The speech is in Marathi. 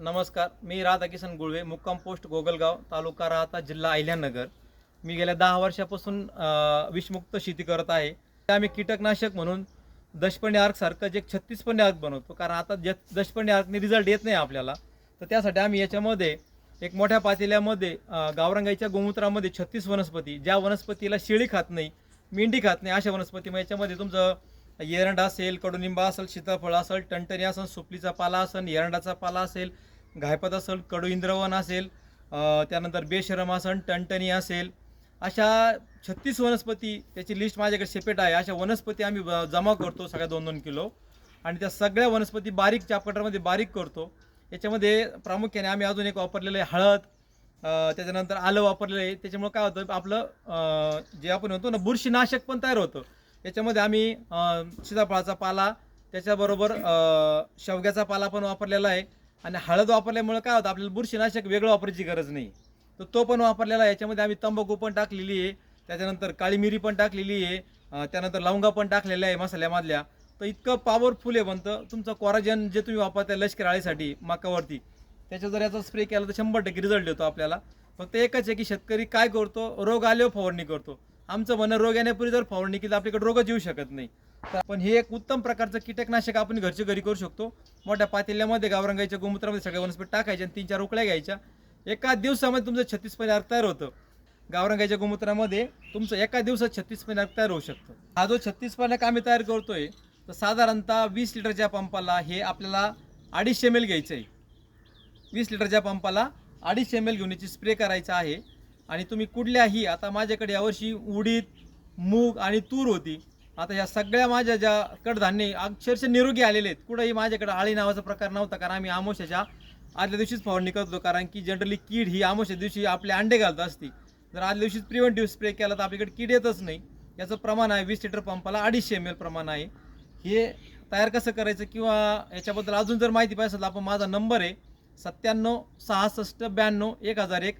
नमस्कार मी राधाकिशन गुळवे मुक्काम पोस्ट गोगलगाव तालुका राहता जिल्हा अहिल्यानगर. मी गेल्या दहा वर्षापासून विषमुक्त शेती करत आहे. ते आम्ही कीटकनाशक म्हणून दशपंडी आर्कसारखं जे छत्तीसपणी आर्क बनवतो कारण आता जे दशपंडी आर्कने रिझल्ट येत नाही आपल्याला तर त्यासाठी आम्ही याच्यामध्ये एक मोठ्या पातेल्यामध्ये गावरंगाईच्या गोमूत्रामध्ये छत्तीस वनस्पती ज्या वनस्पतीला शेळी खात नाही मेंढी खात नाही अशा वनस्पती मग याच्यामध्ये तुमचं एरंडा असेल कडुनिंबा असेल सीताफळ असेल टणटणी असेल सुपलीचा पाला असेल एरंडाचा पाला असेल घायपत असेल कडू इंद्रवन असेल त्यानंतर बेशरम असेल टणटणी असेल अशा छत्तीस वनस्पती त्याची लिस्ट माझ्याकडे सेपेट आहे. अशा वनस्पती आम्ही ब- जमा करतो सगळ्या दोन दोन किलो. आणि त्या सगळ्या वनस्पती बारीक चापकटरमध्ये बारीक करतो. याच्यामध्ये प्रामुख्याने आम्ही अजून एक वापरलेलं आहे हळद त्याच्यानंतर आलं वापरलेलं आहे. त्याच्यामुळं काय होतं आपलं जे आपण म्हणतो ना बुरशीनाशक पण तयार होतं. याच्यामध्ये आम्ही सीताफळाचा पाला त्याच्याबरोबर शेवग्याचा पाला पण वापरलेला आहे. आणि हळद वापरल्यामुळे काय होतं आपल्याला बुरशीनाशक वेगळं वापरायची गरज नाही. तर तो पण वापरलेला आहे. याच्यामध्ये आम्ही तंबाखू पण टाकलेली आहे. त्याच्यानंतर काळी मिरी पण टाकलेली आहे. त्यानंतर लवंगा पण टाकलेल्या आहे मसाल्यामधल्या. तर इतकं पॉवरफुल आहे बनतं. तुमचं कोराजन जे तुम्ही वापरता लष्कर आळीसाठी मकावरती त्याच्या जर याचा स्प्रे केला तर शंभर टक्के रिझल्ट देतो आपल्याला. फक्त एकच आहे की शेतकरी काय करतो? रोग आल्यावर फवारणी करतो. आमचं म्हणणं रोग येण्यापूर्वी जर फवारणी केली तर आपल्याकडे रोगच येऊ शकत नाही. तर पण हे एक उत्तम प्रकारचं कीटकनाशक आपण घरच्या घरी करू शकतो. मोठ्या पातेल्यामध्ये गावरंगाईच्या गोमूत्रामध्ये सगळ्या वनस्पती टाकायच्या आणि तीन चार उकळ्या घ्यायच्या. एका दिवसामध्ये तुमचं छत्तीस अर्क तयार होतं. गावरंगाईच्या गोमूत्रामध्ये तुमचं एका दिवसात छत्तीस अर्क तयार होऊ शकतं. हा जो छत्तीस पाण्याक आम्ही तयार करतोय तर साधारणतः वीस लिटरच्या पंपाला हे आपल्याला अडीचशे एम एल घ्यायचं आहे. वीस लिटरच्या पंपाला अडीचशे एम एल घेऊन याची स्प्रे करायचा आहे. आणि तुम्ही कुठल्याही आता माझ्याकडे यावर्षी उडीद मूग आणि तूर होती. आता या सगळ्या माझ्या ज्या कडधान्य अक्षरशः निरोगी आलेले आहेत. कुठंही माझ्याकडे आळी नावाचा प्रकार नव्हता कारण आम्ही आमोशाच्या आदल्या दिवशीच फवारणी करतो कारण की जनरली कीड ही आमोशा दिवशी आपले अंडे घालत असते. जर आदल्या दिवशीच प्रिव्हेंटिव्ह स्प्रे केला तर आपल्याकडे कीड येतच नाही. याचं प्रमाण आहे वीस लिटर पंपाला अडीचशे एम एल प्रमाण आहे. हे तयार कसं करायचं किंवा याच्याबद्दल अजून जर माहिती पाहिजे असेल तर आपण माझा नंबर आहे सत्त्याण्णव सहासष्ट ब्याण्णव एक हजार एक.